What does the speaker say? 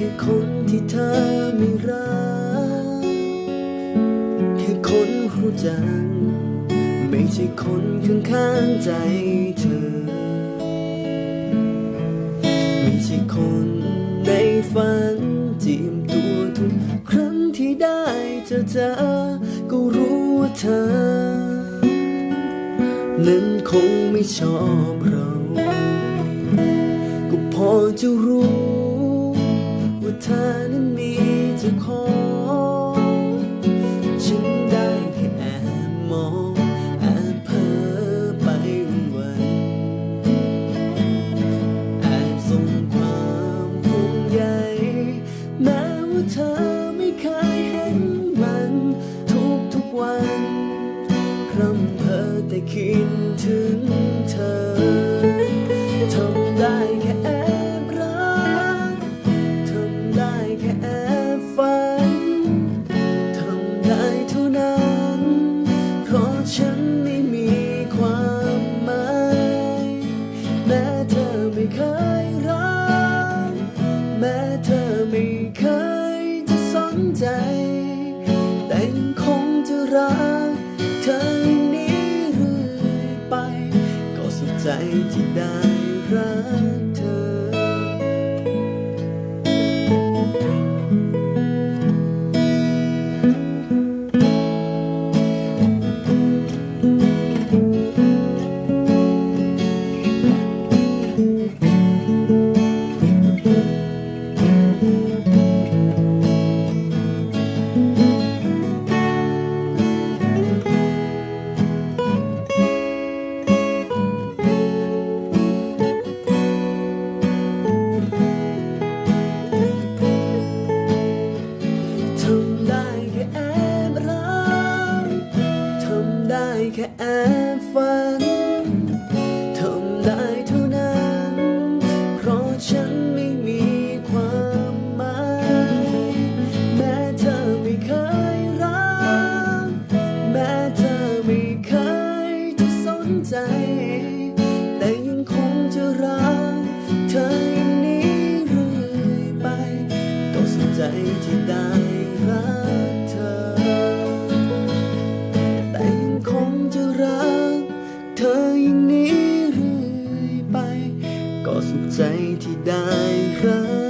แค่คนที่เธอไม่รัก แค่คนรู้จัก ไม่ใช่คนข้างข้างใจเธอ ไม่ใช่คนในฝันจีมตัวทุกครั้งที่ได้เจอเจอก็รู้ว่าเธอ นั้นคงไม่ชอบเรา ก็พอจะรู้ ว่าเธอนั้นมีเจ้าของฉันได้แค่แอบมองแอบเพ้อไปวันแอบส่งความห่วงใยแม้ว่าเธอไม่เคยเห็นมันทุกทุกวันพร่ำเพ้อแต่คิดถึงเธอ รักเธอนี้เรื่อยไป ก็สุขใจที่ได้รัก ใจ แต่ยังคงจะรักเธออย่างนี้เรื่อยไปก็สุขใจที่ได้รักเธอ แต่ยังคงจะรักเธออย่างนี้เรื่อยไป ก็สุขใจที่ได้รัก